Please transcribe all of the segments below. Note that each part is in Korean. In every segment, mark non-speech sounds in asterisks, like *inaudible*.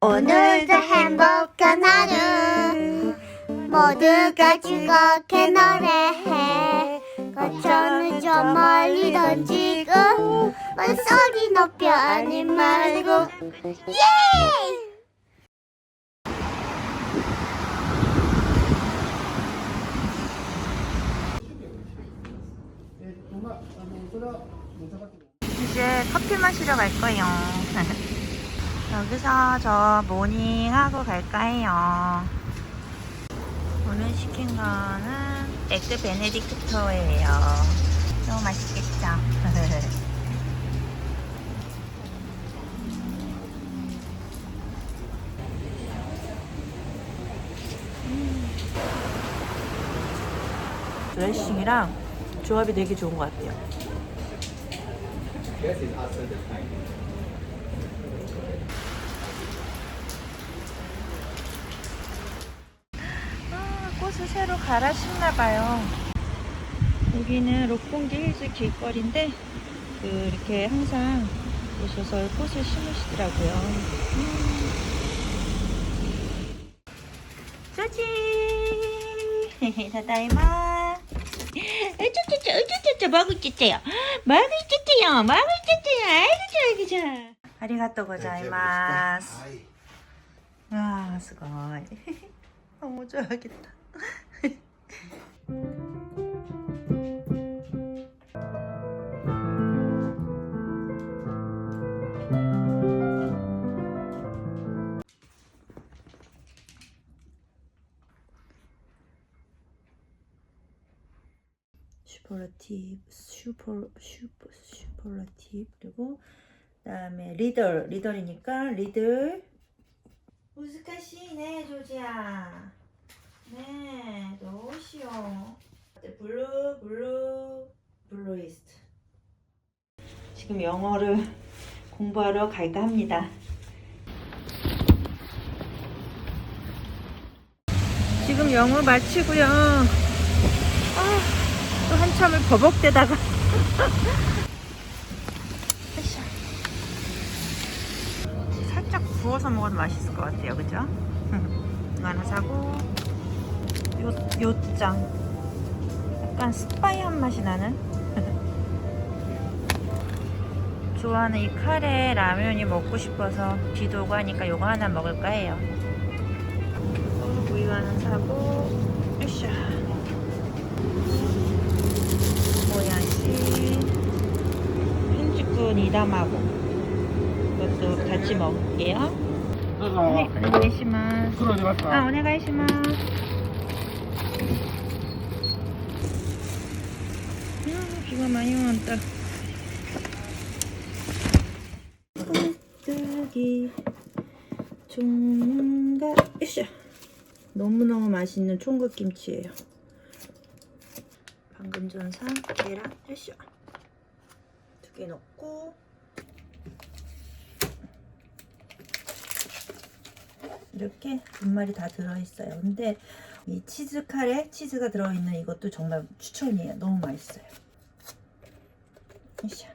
오늘도 행복한 하루 모두가 즐겁게 노래해 거쳐는 저 멀리 던지고 소리 높여 하지 말고 예! 이제 커피 마시러 갈 거예요. *laughs* 여기서 저 모닝하고 갈까 해요. 오늘 시킨 거는 에그 베네딕토예요. 너무 맛있겠죠? *laughs* 드레싱이랑 조합이 되게 좋은 것 같아요. 새로 갈아 심나 봐요. 여기는 록봉기 힐즈 길거리인데 그 이렇게 항상 오셔서 꽃을 심으시더라고요. 음. 쪼지! *laughs* 다다이마! 으쭈쭈쭈, 으쭈쭈쭈, 먹을 쭈쭈요. 먹을 쭈쭈요, 먹을 쭈쭈요. 아이고, 좋아, 아이고, 좋아. 고자이마스. 와, 스고이. 너무 좋아하겠다. 슈퍼라티브, 슈퍼, 슈퍼, 슈퍼라티브 그리고 그다음에 리더, 리더이니까 리더. 우스카시네 조지야. 네, 너시오. 블루, 블루, 블루이스트. 지금 영어를 *laughs* 공부하러 갈까 합니다. 지금 영어 마치고요. 아, 또 한참을 버벅대다가. *laughs* 살짝 구워서 먹어도 맛있을 것 같아요, 그죠? *laughs* 이거 하나 사고, 요, 요짱. 약간 스파이한 맛이 나는? *laughs* 좋아하는 이 카레 라면이 먹고 싶어서 비도 오고 하니까 요거 하나 먹을까 해요. 우유 하나 사고 으쌰. 모야시 흰죽은 이담하고 이것도 같이 먹을게요. 네, 안녕히 계시면 아, 오네가이시마스 비가 많이 온다. 깍두기 총각 으쌰 너무너무 맛있는 총각김치예요 방금 전 산 계란 으쌰 두 개 넣고 이렇게 분말이 다 들어있어요. 근데 이 치즈 카레 치즈가 들어있는 이것도 정말 추천이에요. 너무 맛있어요. 으쌰.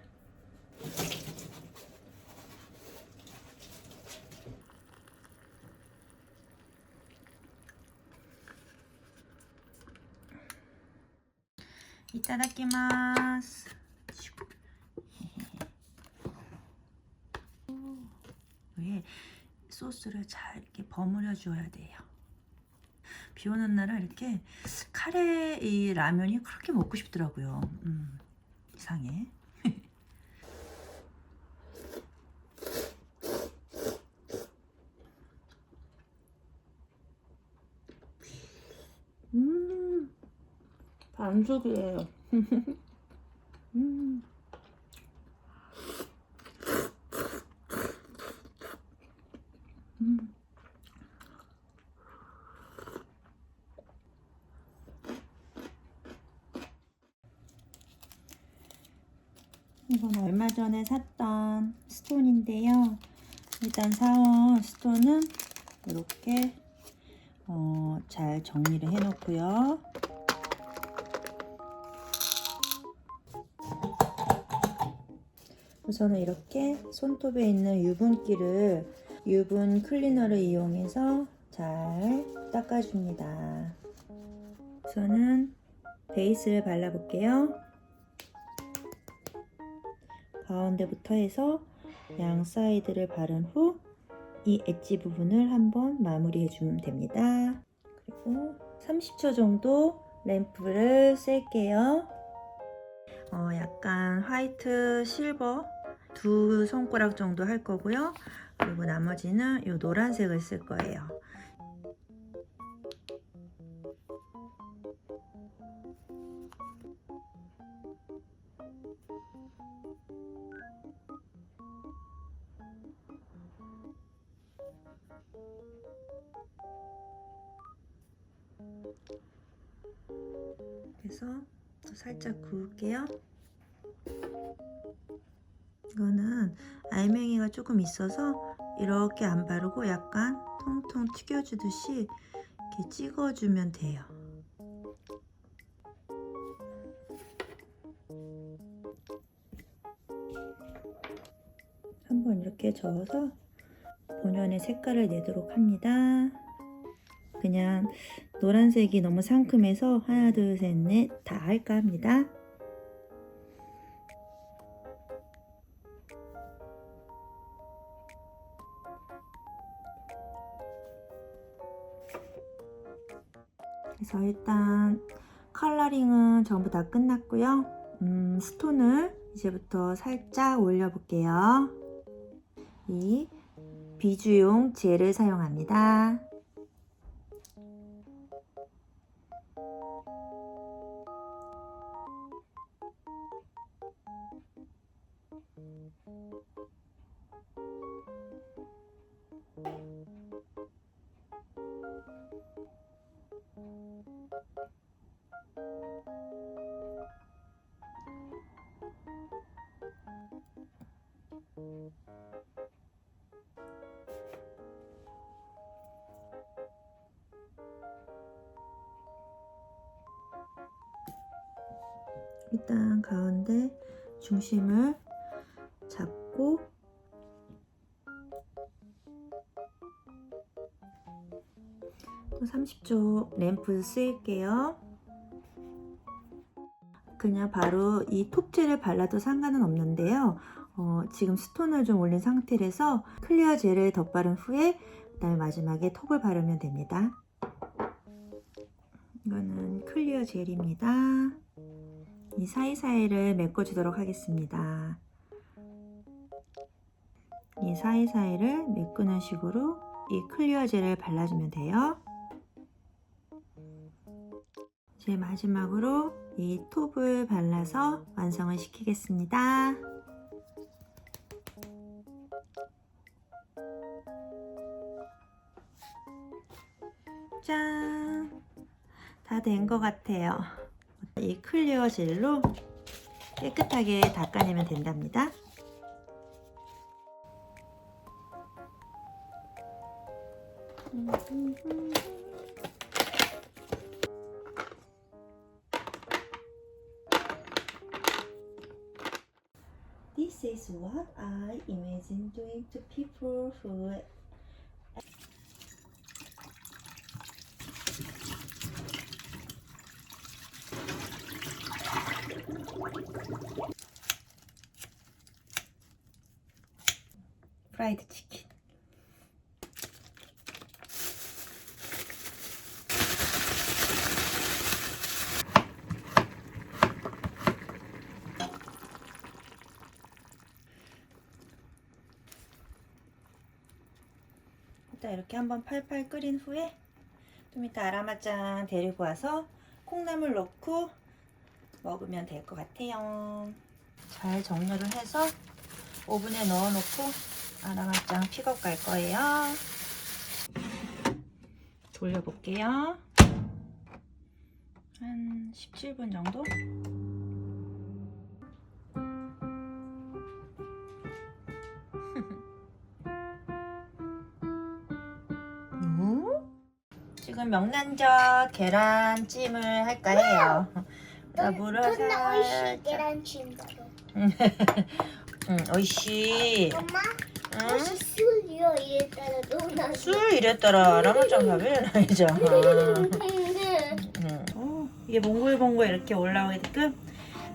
이따다키마스. *laughs* 왜 소스를 잘 이렇게 버무려 줘야 돼요. 비 오는 날은 이렇게 카레 이 라면이 그렇게 먹고 싶더라고요. 음, 이상해. 음, 반숙이에요. *laughs* 음. 음. 이건 얼마 전에 샀던 스톤인데요. 일단 사온 스톤은 이렇게 어, 잘 정리를 해 놓고요. 우선은 이렇게 손톱에 있는 유분기를 유분 클리너를 이용해서 잘 닦아줍니다. 우선은 베이스를 발라볼게요. 가운데부터 해서 양 사이드를 바른 후 이 엣지 부분을 한번 마무리해 주면 됩니다. 그리고 30초 정도 램프를 쓸게요. 어, 약간 화이트, 실버 두 손가락 정도 할 거고요. 그리고 나머지는 이 노란색을 쓸 거예요. 그래서 또 살짝 구울게요. 이거는 알맹이가 조금 있어서 이렇게 안 바르고 약간 통통 튀겨주듯이 이렇게 찍어주면 돼요. 한번 이렇게 저어서 본연의 색깔을 내도록 합니다. 그냥 노란색이 너무 상큼해서 하나 둘 셋 넷 다 할까 합니다. 그래서 일단 컬러링은 전부 다 끝났고요. 음, 스톤을 이제부터 살짝 올려볼게요. 이 비주용 젤을 사용합니다. 일단 가운데 중심을 잡고 또 30초 램프 쓸게요. 그냥 바로 이 톱젤을 발라도 상관은 없는데요. 어, 지금 스톤을 좀 올린 상태라서 클리어 젤을 덧바른 후에 그다음에 마지막에 톱을 바르면 됩니다. 이거는 클리어 젤입니다. 이 사이사이를 메꿔주도록 하겠습니다. 이 사이사이를 메꾸는 식으로 이 클리어 젤을 발라주면 돼요. 이제 마지막으로 이 톱을 발라서 완성을 시키겠습니다. 짠! 다 된 것 같아요. 이 클리어 젤로 깨끗하게 닦아내면 된답니다. This is what I imagine doing to people who 프라이드 치킨. 일단 이렇게 한번 팔팔 끓인 후에 좀 이따 아라마짱 데리고 와서 콩나물 넣고 먹으면 될 것 같아요. 잘 정렬을 해서 오븐에 넣어놓고 아라마짱 픽업 갈 거예요. 돌려볼게요. 한 17분 정도? 지금 명란젓 계란찜을 할까 해요. 자, 물을 존나 오이시 살짝. 계란찜. *laughs* 응, 오이씨. 엄마, 응? 오이시 술이요? 저 이랬다가 또 나. 술 이랬더라 라마짱 나이자 어, 이게 몽글몽글 이렇게 올라오게끔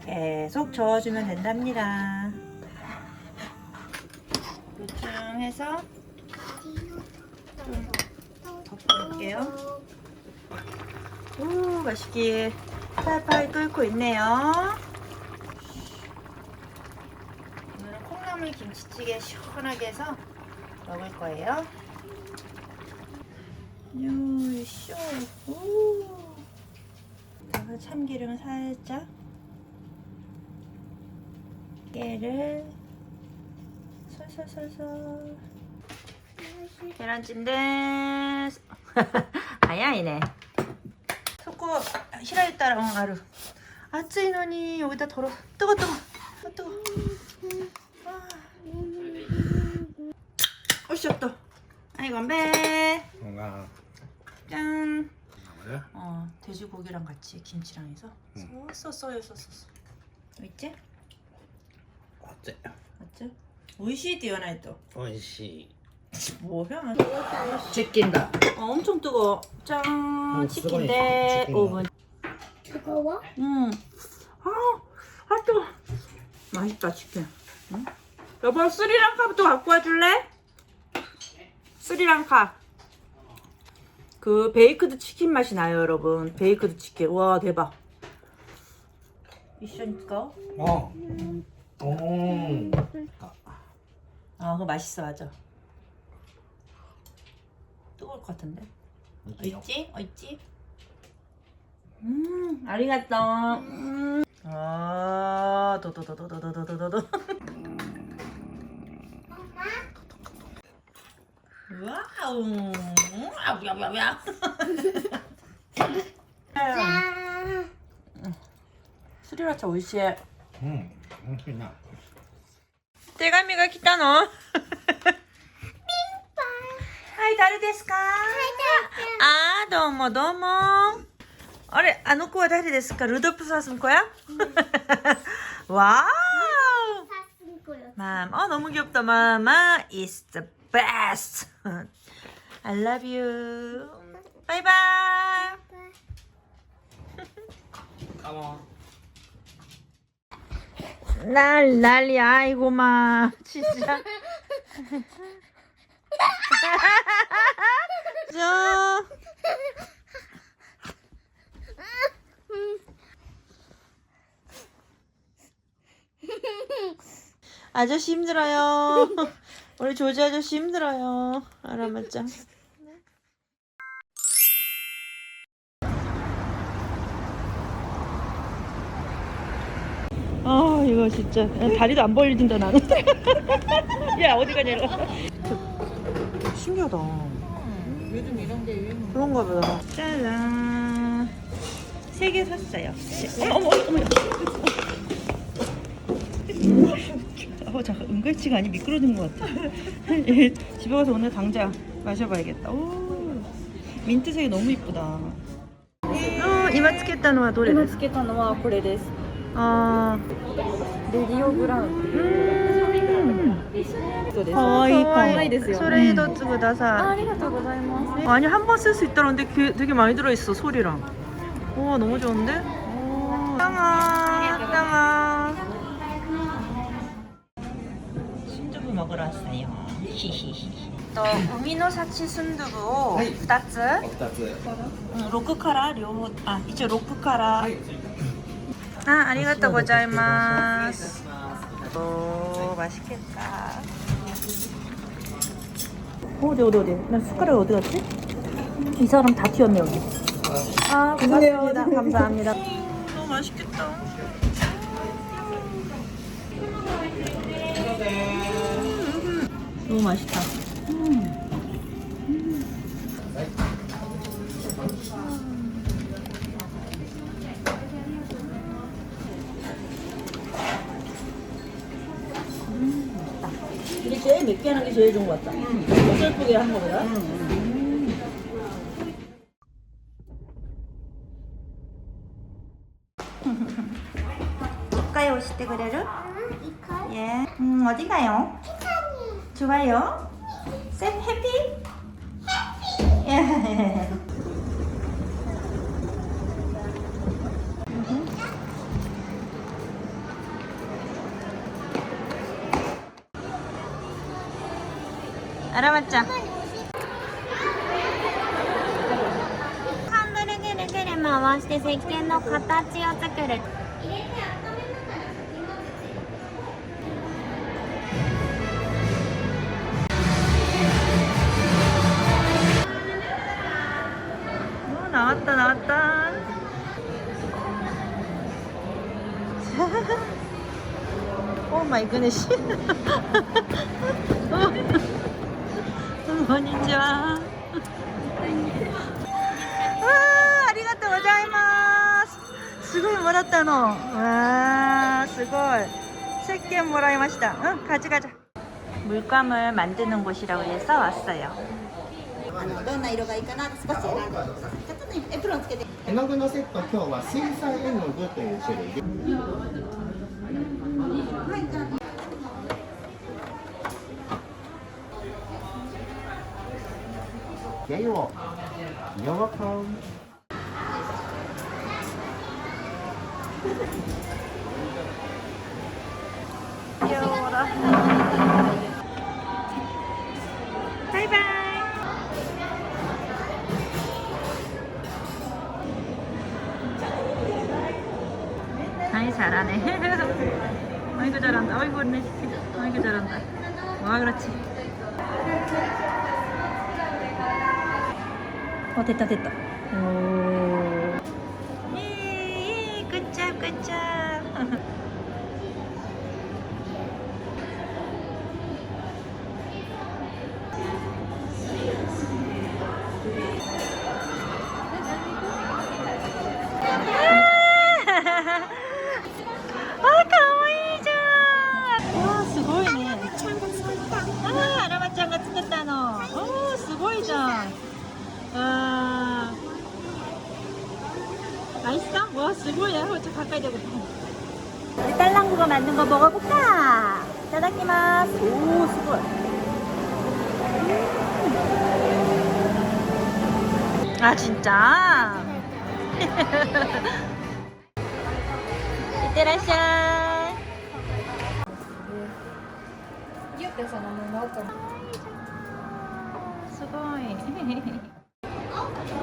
계속 저어주면 된답니다 요즘 해서 덮어볼게요. 오 맛있게 팔팔 끓고 있네요. 오늘은 콩나물 김치찌개 시원하게 해서 먹을 거예요. 요쇼 오. 여기다가 참기름 살짝. 깨를 솔솔솔솔 계란찜 데스 *laughs* 아야 이네. 속고 시라이 따라 응 아루. 아쯔이 노니 여기다 덜어. 뜨거 뜨거. 아, 뜨거. 아. 오셨다. 아이 건배. 뭔가. 짠. 뭐야? 어, 돼지고기랑 같이 김치랑 해서. 쏘쏘쏘요 쏘쏘쏘 있지? 어때? 맞지? 오이시디요 나이또. 오이시 뭐야? 치킨다 어, 엄청 뜨거워 짠 어, 치킨데 치킨. 오븐 뜨거워? 음. 아, 아 뜨거 맛있다 치킨 응? 여보 스리랑카부터 갖고 와줄래? 스리랑카 그 베이크드 치킨 맛이 나요 여러분 베이크드 치킨 와 대박 미션거 어. 오. 아 그거 맛있어 맞아 뜨거울 것 같은데 어, 있지? 어 있지? 음 아리가또 음. 아 도도도도도도도도도 와우 아우야우야우야 짠. 스리라차 오이시에 음. 맛있나? 手紙が来たの *laughs* はい、誰ですかあー、どうもどうも。あれ、あの子は誰ですかルドプサスの子や*laughs* わー 샀을 거야. 맘, 어, 너무 귀엽다. 마마 is the best. I love you. 바이바이. 까먹어 날 난리 아이고 마 진짜 저. 아저씨 힘들어요. 우리 조지 아저씨 힘들어요. 알아맞자 아 이거 진짜. 다리도 안 벌린다 나는. *laughs* 야 어디 가냐 이러 신기하다 요즘 이런 게 유행 그런가 보다 짜잔 세 개 샀어요 어머 어머 어머 어머 어 잠깐 은갈치가 아니 미끄러진 것 같아 집에 가서 오늘 당장 마셔봐야겠다 오 민트색이 너무 이쁘다 어 이마つけたのはどれですかつけたのはこれです。 아 レディオブラウン。 음. そうです。 가와이 가와이ですよね。 소레이도 쯔くだあさありがとうございます。 아니 한 번 쓸 수 있다는데 그 되게 많이 들어있어 소리랑 와 너무 좋은데? 땅아 땅아 순두부 먹으러 왔어요 *laughs* 히히히 또 우미노사치 순두부 2つ 2つ 응, 로크카라 両아 이제 로크카라 아 아리가또 고자이마스 오 맛있겠다. 어디 어디 어디? 나 숟가락 어디 갔지? 이 사람 다 튀었네 여기. 아 고맙습니다. 감사합니다. 너무 맛있겠다. 너무 맛있다 제일 맵게 하는 게 제일 좋은 것 같다. 어설프게 한 거보다. 가까이 오실 때 그래를? 이칼? 예. 음, 어디 가요? 좋아요. Say *laughs* あらまちゃんハンドルぐるぐる回して石鹸の形を作る Oh my goodness 이 그네시 건니치와 와 아리가또 고자이마스 すごいもらったのわーすごい石鹸もらいましたうん가져가자 물감을 만드는 곳이라고 해서 왔어요 あのどんな色がいいかなって少し選んでください。ちょっとねエプロンつけて。絵の具のセット、今日は水彩絵の具という種類で。 Jaywalk. You're welcome. 어 됐다 됐다. 오. 예, 굿잡 굿잡. 아, 아 진짜? *laughs* 이때라샤. *laughs*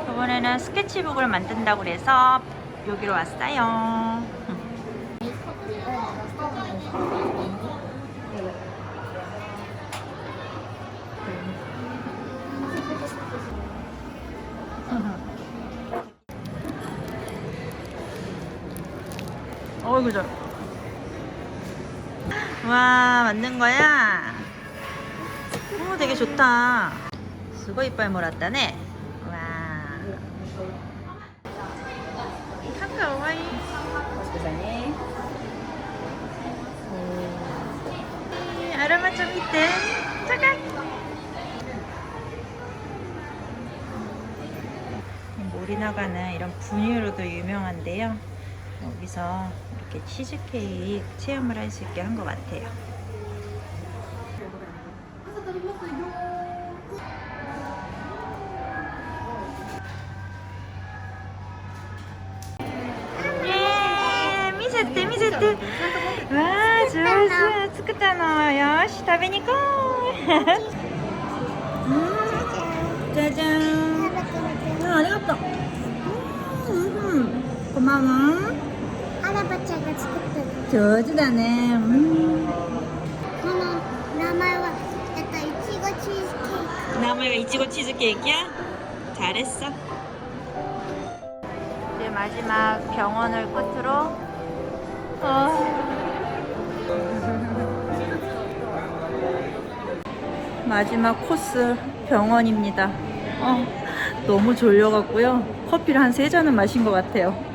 이번에는 스케치북을 만든다고 해서 여기로 왔어요. 어이 그죠? 와 맞는 거야? 오 되게 좋다. 수고 이빨 몰았다네. 와. 한가 와이. 세상에. 음, 아로마 좀 있대. 잠깐. 모리나가는 이런 분유로도 유명한데요. 여기서 이렇게 치즈케이크 체험을 할 수 있게 한 것 같아요. 예, 見せて見せて。わあ、上手。作ったの。よし、食べに行こう。うんじゃじゃーん。 아, 아리가또. 음, 고마워. 저주다네. 음. 나마와 나무가 이치고 치즈케이크야? 잘했어. 이제 마지막 병원을 끝으로. 어. *laughs* 마지막 코스 병원입니다. 어, 너무 졸려갖고요. 커피를 한 세 잔은 마신 것 같아요.